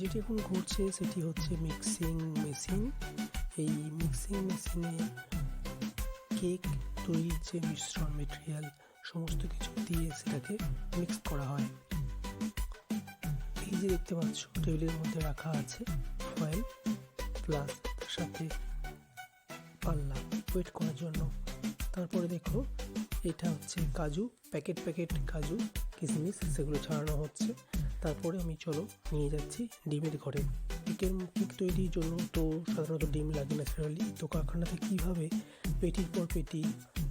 যেটি এখন ঘুরছে, সেটি হচ্ছে মিক্সিং মেশিন এই মিক্সিং মেশিনে কেক তৈরির যে মিশ্রণ মেটেরিয়াল সমস্ত কিছু দিয়ে সেটাকে মিক্স করা হয়। এই যে দেখতে পাচ্ছ টেবিলের মধ্যে রাখা আছে ফয়েল প্লাস সাথে পাল্লা ওয়েট করার জন্য। তারপরে দেখো, এটা হচ্ছে কাজু প্যাকেট প্যাকেট কাজু কিশমিশ সেগুলো ছাড়ানো হচ্ছে। তারপরে আমি, চলো, নিয়ে যাচ্ছি ডিমের ঘরে। কেকের কেক তৈরির জন্য তো সাধারণত ডিম লাগে ন্যাচারালি তো কারখানাতে কীভাবে পেটির পর পেটি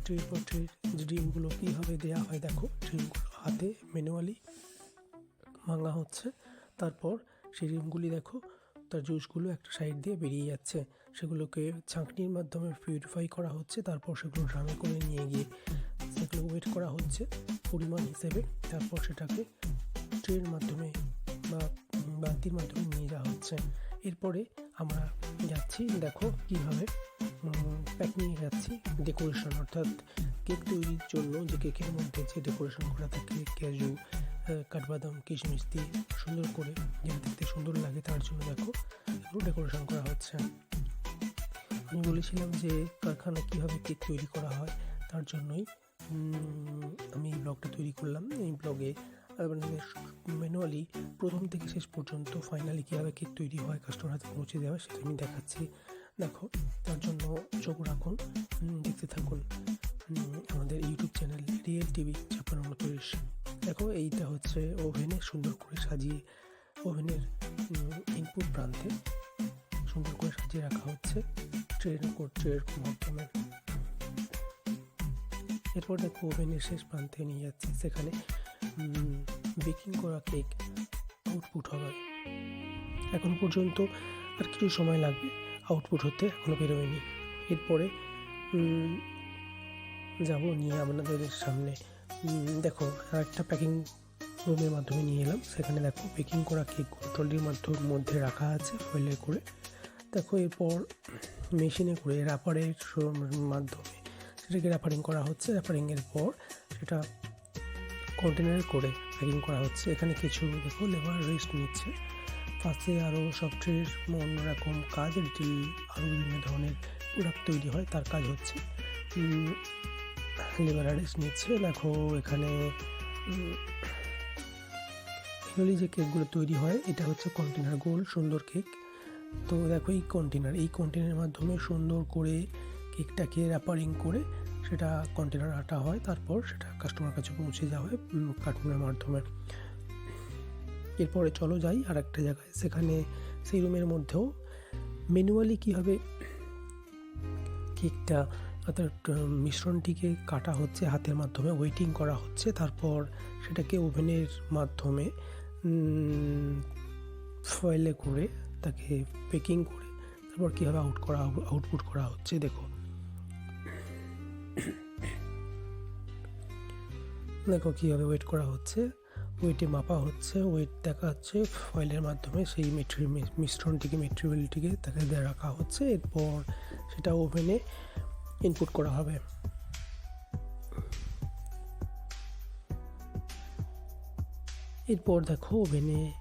ট্রের পর ট্রের যে ডিমগুলো কীভাবে দেওয়া হয় দেখো। ডিমগুলো হাতে ম্যানুয়ালি ভাঙা হচ্ছে, তারপর সেই ডিমগুলি দেখো, তার জুসগুলো একটা সাইড দিয়ে বেরিয়ে যাচ্ছে। সেগুলোকে ছাঁকনির মাধ্যমে পিউরিফাই করা হচ্ছে, তারপর সেগুলো ড্রামে করে নিয়ে গিয়ে সেগুলো ওয়েট করা হচ্ছে, পরিমাণ হিসেবে। তারপর সেটাকে ট্রের মাধ্যমে বা বালতির মাধ্যমে নিয়ে যাওয়া হচ্ছে। এরপরে আমরা যাচ্ছি, দেখো কীভাবে প্যাক নিয়ে যাচ্ছি। ডেকোরেশন অর্থাৎ কেক তৈরির জন্য যে কেকের মধ্যে যে ডেকোরেশন করা থাকে ক্যাজু কাঠবাদাম, কিশমিশ দিয়ে সুন্দর করে, যেটা দেখতে সুন্দর লাগে তার জন্য দেখো এগুলো ডেকোরেশন করা হচ্ছে। আমি বলেছিলাম যে কারখানা কীভাবে কেক তৈরি করা হয়, তার জন্যই আমি এই ব্লগটা তৈরি করলাম। এই ব্লগে ম্যানুয়ালি প্রথম থেকে শেষ পর্যন্ত ফাইনালি কীভাবে কেক তৈরি হয় কাস্টমার হাতে পৌঁছে দেওয়া, সেটা আমি দেখাচ্ছি। দেখো, তার জন্য চোখ রাখুন দেখতে থাকুন আমাদের ইউটিউব চ্যানেল রিয়েল টিভি ছাপ্পান্ন উনত্রিশ দেখো, এইটা হচ্ছে ওভেনে সুন্দর করে সাজিয়ে, ওভেনের ইনপুট প্রান্তে সুন্দর করে সাজিয়ে রাখা হচ্ছে ট্রেন ট্রের মাধ্যমে। এরপর দেখো, ওভেনের শেষ প্রান্তে নিয়ে যাচ্ছে, সেখানে বেকিং করা কেক আউটপুট হবে। এখন পর্যন্ত আর কিছু সময় লাগবে আউটপুট হতে এখনও বেরোয়নি। এরপরে যাব নিয়ে আপনাদের সামনে। দেখো একটা প্যাকিং রুমের মাধ্যমে নিয়ে এলাম। সেখানে দেখো বেকিং করা কেক ট্রলির মাধ্যমে, মধ্যে রাখা আছে ফয়েলে করে। দেখো, এরপর মেশিনে করে র্যাপারের মাধ্যমে, সেটাকে র্যাপারিং করা হচ্ছে। র্যাপারিংয়ের পর সেটা কন্টেনারে করে প্যাকিং করা হচ্ছে। এখানে কিছু, দেখো লেবার রেস্ট নিচ্ছে। পাশে আরও সফটওয়্যার অন্যরকম কাজ রিটেল আরও বিভিন্ন ধরনের প্রোডাক্ট তৈরি হয়, তার কাজ হচ্ছে। লেবার রেস্ট নিচ্ছে। দেখো, এখানে এগুলি যে কেকগুলো তৈরি হয়, এটা হচ্ছে কন্টেনার গোল, সুন্দর কেক তো দেখো, এই কন্টেনার এই কন্টেনারের মাধ্যমে সুন্দর করে কেকটাকে র্যাপারিং করে সেটা কন্টেনার আটা হয়, তারপর সেটা কাস্টমার কাছে পৌঁছে যাওয়া হয় কার্টুনের মাধ্যমে। এরপরে চলো যাই আর একটা জায়গায়। সেখানে সেই রুমের মধ্যেও ম্যানুয়ালি কীভাবে কেকটা অর্থাৎ মিশ্রণটিকে কাটা হচ্ছে, হাতের মাধ্যমে ওয়েটিং করা হচ্ছে, তারপর সেটাকে ওভেনের মাধ্যমে ফয়েলে করে, তাকে পেকিং করে, তারপর কীভাবে আউট করা আউটপুট করা হচ্ছে, দেখো। দেখো কীভাবে ওয়েট করা হচ্ছে। ওয়েটে মাপা হচ্ছে ওয়েট দেখা হচ্ছে ফয়েলের মাধ্যমে, সেই মেটেরিয়াল মিশ্রণটিকে মেটেরিয়ালটিকে তাকে রাখা হচ্ছে। এরপর সেটা ওভেনে ইনপুট করা হবে। এরপর দেখো ওভেনে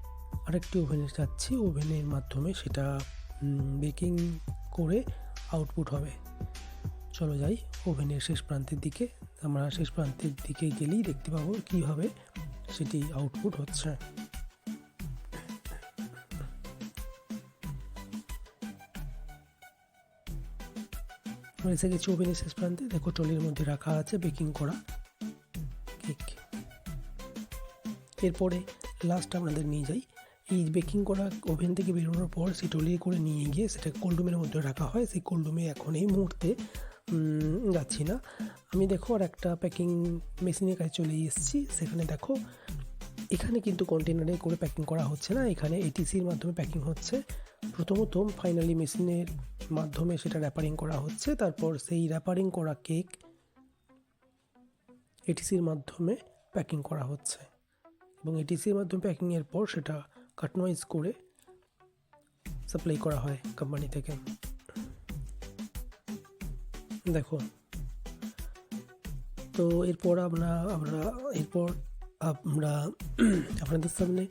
আরেকটি ওভেনে যাচ্ছি। ওভেনের মাধ্যমে সেটা বেকিং করে আউটপুট হবে। চলো যাই ওভেনের শেষ প্রান্তের দিকে। আমরা শেষ প্রান্তের দিকে গেলেই দেখতে পাবো কীভাবে সেটি আউটপুট হচ্ছে। এসে গেছি ওভেনের শেষ প্রান্তে। দেখো ট্রলির মধ্যে রাখা আছে বেকিং করা কেক এরপরে লাস্ট আপনাদের নিয়ে যাই। এই বেকিং করা ওভেন থেকে বেরোনোর পর সেই টলি করে নিয়ে গিয়ে সেটা কোল্ড রুমের মধ্যে রাখা হয়। সেই কোল্ড রুমে এখন এই মুহূর্তে যাচ্ছি না। আমি দেখো আর একটা প্যাকিং মেশিনের কাছে চলে এসেছি। সেখানে দেখো, এখানে কিন্তু কন্টেনারে করে প্যাকিং করা হচ্ছে না। এখানে এটিসির মাধ্যমে প্যাকিং হচ্ছে। প্রথমত ফাইনালি মেশিনের মাধ্যমে সেটা র্যাপারিং করা হচ্ছে। তারপর সেই র্যাপারিং করা কেক এটিসির মাধ্যমে প্যাকিং করা হচ্ছে। এবং এটিসির মাধ্যমে প্যাকিংয়ের পর সেটা কাটনওয়াইজ করে সাপ্লাই করা হয় কোম্পানি থেকে। দেখো। তো এরপর আমরা আমরা, এরপর আমরা আপনাদের সামনে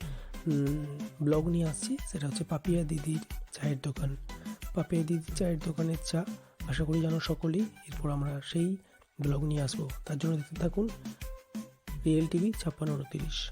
ব্লগ নিয়ে আসছি। সেটা হচ্ছে পাপিয়া দিদির চায়ের দোকান। পাপিয়া দিদির চায়ের দোকানের চা আশা করি জানো সকলেই। এরপর আমরা সেই ব্লগ নিয়ে আসব। তার জন্য দেখতে থাকুন, রিয়েল টিভি ছাপ্পান্ন উনতিরিশ।